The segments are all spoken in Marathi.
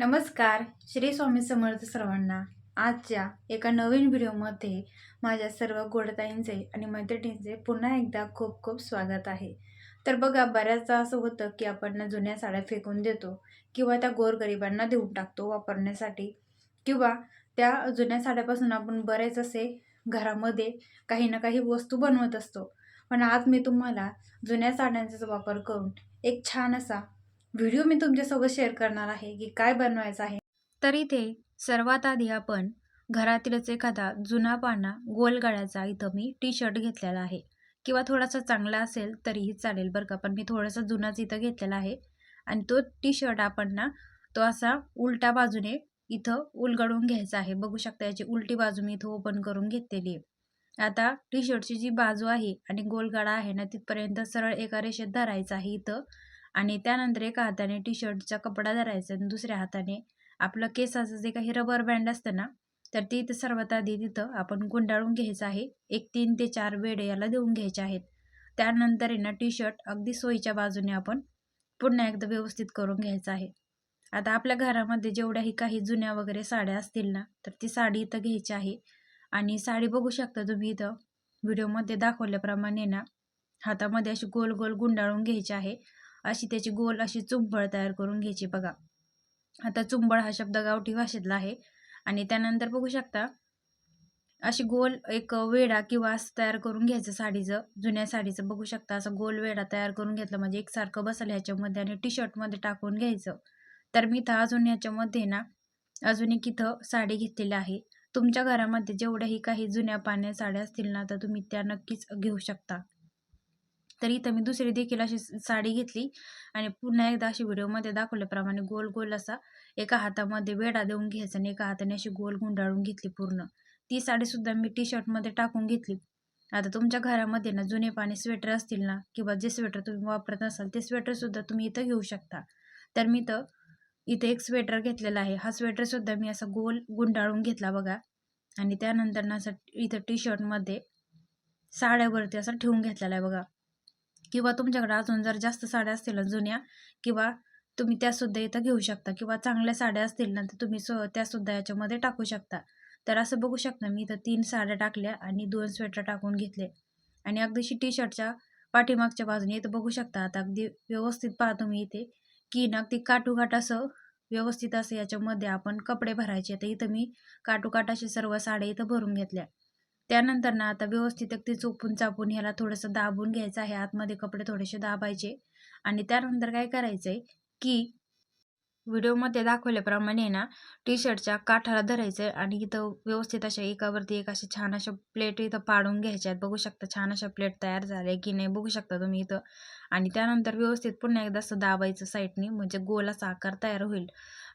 नमस्कार श्री स्वामी समर्थ सर्वांना. आजच्या एका नवीन व्हिडिओमध्ये माझ्या सर्व गोडताईंचे आणि मैत्रिणींचे पुन्हा एकदा खूप खूप स्वागत आहे. तर बघा बऱ्याचदा असं होतं की आपण ना जुन्या साड्या फेकून देतो किंवा त्या गोरगरिबांना देऊन टाकतो वापरण्यासाठी. किंवा त्या जुन्या साड्यापासून आपण बरेच असे घरामध्ये काही ना काही वस्तू बनवत असतो. पण आज मी तुम्हाला जुन्या साड्यांचा वापर करून एक छान असा व्हिडिओ मी तुमच्यासोबत शेअर करणार आहे की काय बनवायचं आहे. तर इथे सर्वात आधी आपण घरातीलच एखादा जुना पाना गोल गळ्याचा इथं मी टी शर्ट घेतलेला आहे. किंवा थोडासा चांगला असेल तरीही चालेल बरं का पण मी थोडासा जुनाच इथं घेतलेला आहे. आणि तो टी शर्ट आपण ना तो असा उलट्या बाजूने इथं उलगडून घ्यायचा आहे. बघू शकता याची उलटी बाजू मी इथं ओपन करून घेतलेली आहे. आता टी शर्टची जी बाजू आहे आणि गोलगडा आहे ना तिथपर्यंत सरळ एका रेषेत धरायचा आहे इथं. आणि त्यानंतर एका हाताने टी शर्टचा कपडा धरायचा आणि दुसऱ्या हाताने आपलं केसाचं जे काही रबर बँड असतं ना तर ती इथं सर्वात आधी तिथं आपण गुंडाळून घ्यायचं आहे. एक तीन ते चार वेडे याला देऊन घ्यायचे आहेत. त्यानंतर आहे ना टी शर्ट अगदी सोयीच्या बाजूने आपण पुन्हा एकदा व्यवस्थित करून घ्यायचं आहे. आता आपल्या घरामध्ये जेवढ्याही काही जुन्या वगैरे साड्या असतील ना तर ती साडी इथं घ्यायची आहे. आणि साडी बघू शकता तुम्ही इथं. व्हिडिओमध्ये दाखवल्याप्रमाणे ना हातामध्ये अशी गोल गोल गुंडाळून घ्यायची आहे. अशी त्याची गोल अशी चुंबळ तयार करून घ्यायची बघा. आता चुंबळ हा शब्द गावठी भाषेतला आहे. आणि त्यानंतर बघू शकता अशी गोल एक वेढा किंवा असं तयार करून घ्यायचं साडीचं जुन्या साडीचं. बघू शकता असं गोल वेढा तयार करून घेतलं म्हणजे एकसारखं बसलं ह्याच्यामध्ये आणि टी शर्टमध्ये टाकून घ्यायचं. तर मी तर अजून ह्याच्यामध्ये ना अजून एक इथं साडी घेतलेली आहे. तुमच्या घरामध्ये जेवढ्याही काही जुन्या पाण्या साड्या असतील ना तर तुम्ही त्या नक्कीच घेऊ शकता. तर इथं मी दुसरी देखील अशी साडी घेतली. आणि पुन्हा एकदा अशी व्हिडिओमध्ये दाखवल्याप्रमाणे गोल गोल असा एका हातामध्ये वेढा देऊन घ्यायचा आणि एका हाताने अशी गोल गुंडाळून घेतली पूर्ण. ती साडीसुद्धा मी टी शर्टमध्ये टाकून घेतली. आता तुमच्या घरामध्ये ना जुने पाणी स्वेटर असतील ना किंवा जे स्वेटर तुम्ही वापरत नसाल ते स्वेटरसुद्धा तुम्ही इथं घेऊ शकता. तर मी तर इथे एक स्वेटर घेतलेला आहे. हा स्वेटरसुद्धा मी असा गोल गुंडाळून घेतला बघा. आणि त्यानंतर ना असं इथं टी शर्टमध्ये साड्यावरती असं ठेवून घेतलेला आहे बघा. किंवा तुमच्याकडे अजून जर जास्त साड्या असतील ना जुन्या किंवा तुम्ही त्यासुद्धा इथं घेऊ शकता किंवा चांगल्या साड्या असतील ना तर तुम्ही सो त्यासुद्धा याच्यामध्ये टाकू शकता. तर असं बघू शकता मी इथं तीन साड्या टाकल्या आणि दोन स्वेटर टाकून घेतले. आणि अगदीशी टी शर्टच्या पाठीमागच्या बाजूने इथं बघू शकता आता अगदी व्यवस्थित पाहा तुम्ही इथे की ना अगदी काटूकाट असं व्यवस्थित असं याच्यामध्ये आपण कपडे भरायचे. तर इथं मी काटोकाट असे सर्व साड्या इथं भरून घेतल्या. त्यानंतर ना आता व्यवस्थित अगदी चोपून चापून ह्याला थोडंसं दाबून घ्यायचं आहे. आतमध्ये कपडे थोडेसे दाबायचे. आणि त्यानंतर काय करायचं आहे की व्हिडिओमध्ये दाखवल्याप्रमाणे ना टी शर्टच्या काठाला धरायचं आहे आणि इथं व्यवस्थित अशा एकावरती एक अशा छान अशा प्लेट इथं पाडून घ्यायच्या आहेत बघू शकता छान अशा प्लेट तयार झाल्या की नाही बघू शकता तुम्ही इथं. आणि त्यानंतर व्यवस्थित पुन्हा एकदा असं दाबायचं साईडने म्हणजे गोल असा आकार तयार होईल.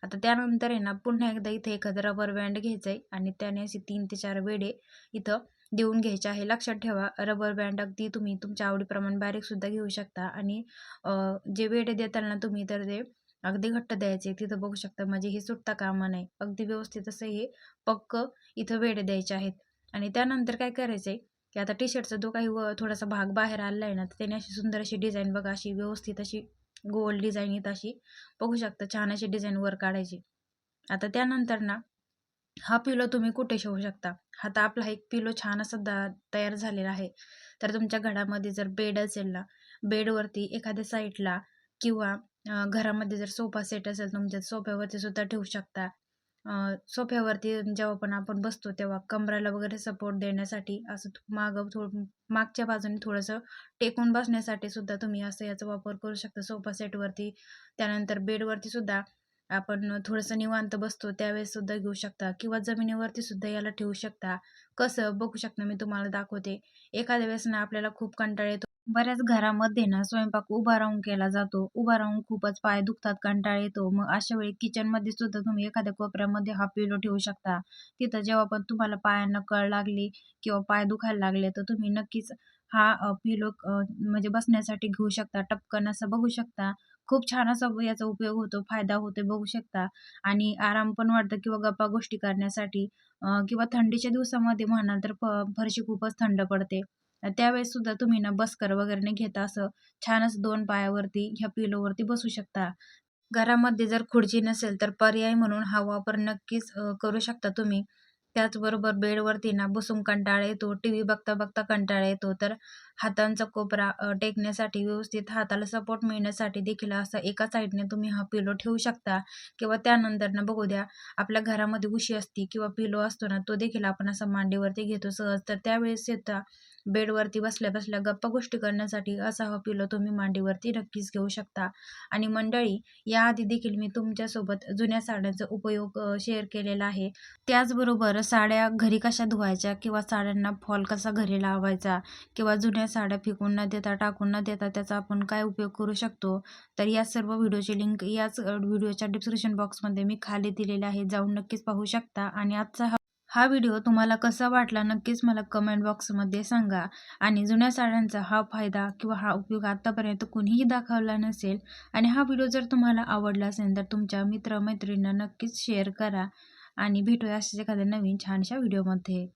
आता त्यानंतर आहे ना पुन्हा एकदा इथे एखादं रबर बँड घ्यायचं आहे आणि त्याने असे तीन ते चार वेडे इथं देऊन घ्यायचे आहे. लक्षात ठेवा रबर बँड अगदी तुम्ही तुमच्या आवडीप्रमाणे बारीकसुद्धा घेऊ शकता आणि जे वेडे देताल ना तुम्ही तर ते अगदी घट्ट द्यायचे तिथं बघू शकता म्हणजे हे सुटता कामा नाही. अगदी व्यवस्थित असं हे पक्क इथं वेडे द्यायचे आहेत. आणि त्यानंतर काय करायचं आहे की आता टी शर्टचा जो काही व थोडासा भाग बाहेर आला आहे ना तर त्याने अशी सुंदर अशी डिझाईन बघा अशी व्यवस्थित अशी गोल डिझाईन येत अशी बघू शकता छान अशी डिझाईन वर काढायची. आता त्यानंतर ना हा पिलो तुम्ही कुठे शिवू शकता? हा तर आपला एक पिलो छान असा दा तयार झालेला आहे. तर तुमच्या घरामध्ये जर बेड असेल ना बेडवरती एखाद्या साईडला किंवा घरामध्ये जर सोफा सेट असेल तुमच्या सोफ्यावरती सुद्धा ठेवू शकता. सोफ्यावरती जेव्हा पण आपण बसतो तेव्हा कमराला वगैरे सपोर्ट देण्यासाठी असं मागं थोडं मागच्या बाजूने थोडंसं टेकून बसण्यासाठी सुद्धा तुम्ही असं याचा वापर करू शकता. सोफा सेटवरती त्यानंतर बेडवरती सुद्धा आपण थोडंसं निवांत बसतो त्यावेळेस सुद्धा घेऊ शकता. किंवा जमिनीवरती सुद्धा याला ठेवू शकता. कसं? बघू शकता मी तुम्हाला दाखवते. एखाद्या वेळेस ना आपल्याला खूप कंटाळा येतो. बऱ्याच घरामध्ये ना स्वयंपाक उभा राहून केला जातो. उभा राहून खूपच पाय दुखतात कंटाळा येतो. मग अशा वेळी किचनमध्ये सुद्धा तुम्ही एखाद्या कोपऱ्यामध्ये हा पिलो ठेवू शकता. तिथं जेव्हा पण तुम्हाला पायांना कळ लागली किंवा पाय दुखायला लागले तर तुम्ही नक्कीच हा पिलो म्हणजे बसण्यासाठी घेऊ शकता. टपकन असं बघू शकता. खूप छान असा याचा उपयोग होतो फायदा होतो बघू शकता. आणि आराम पण वाटतं किंवा गप्पा गोष्टी करण्यासाठी किंवा थंडीच्या दिवसामध्ये म्हणाल तर फरशी खूपच थंड पडते. त्यावेळेस सुद्धा तुम्ही ना बसकर वगैरे नाही घेता असं छान असं दोन पायावरती ह्या पिलोवरती बसू शकता. घरामध्ये जर खुर्ची नसेल तर पर्याय म्हणून हा वापर नक्कीच करू शकता तुम्ही. त्याचबरोबर बेडवरती ना बसून कंटाळा येतो टी व्ही बघता बघता कंटाळा येतो. तर हातांचा कोपरा टेकण्यासाठी व्यवस्थित हाताला सपोर्ट मिळण्यासाठी देखील असा एका साईडने तुम्ही हा पिलो ठेवू शकता. किंवा त्यानंतर ना बघू द्या आपल्या घरामध्ये उशी असती किंवा पिलो असतो ना तो देखील आपण असा मांडीवरती घेतो सहज. तर त्यावेळेस येता बेडवरती बसल्या बसल्या गप्पा गोष्टी करण्यासाठी असा हा पिलो तुम्ही मांडीवरती नक्कीच घेऊ शकता. आणि मंडळी याआधी देखील मी तुमच्यासोबत जुन्या साड्यांचा उपयोग शेअर केलेला आहे. त्याचबरोबर साड्या घरी कशा धुवायच्या किंवा साड्यांना फॉल कसा घरी लावायचा किंवा जुन्या साड्या फेकून न देता टाकून न देता त्याचा आपण काय उपयोग करू शकतो? तर या सर्व व्हिडिओची लिंक याच व्हिडिओच्या डिस्क्रिप्शन बॉक्समध्ये मी खाली दिलेली आहे जाऊन नक्कीच पाहू शकता. आणि आजचा हा हा व्हिडिओ तुम्हाला कसा वाटला नक्कीच मला कमेंट बॉक्समध्ये सांगा. आणि जुन्या साड्यांचा हा फायदा किंवा हा उपयोग आत्तापर्यंत कुणीही दाखवला नसेल आणि हा व्हिडिओ जर तुम्हाला आवडला असेल तर तुमच्या मित्रमैत्रिणींना नक्कीच शेअर करा. आणि भेटूया अशाच एखाद्या नवीन छानशा व्हिडिओमध्ये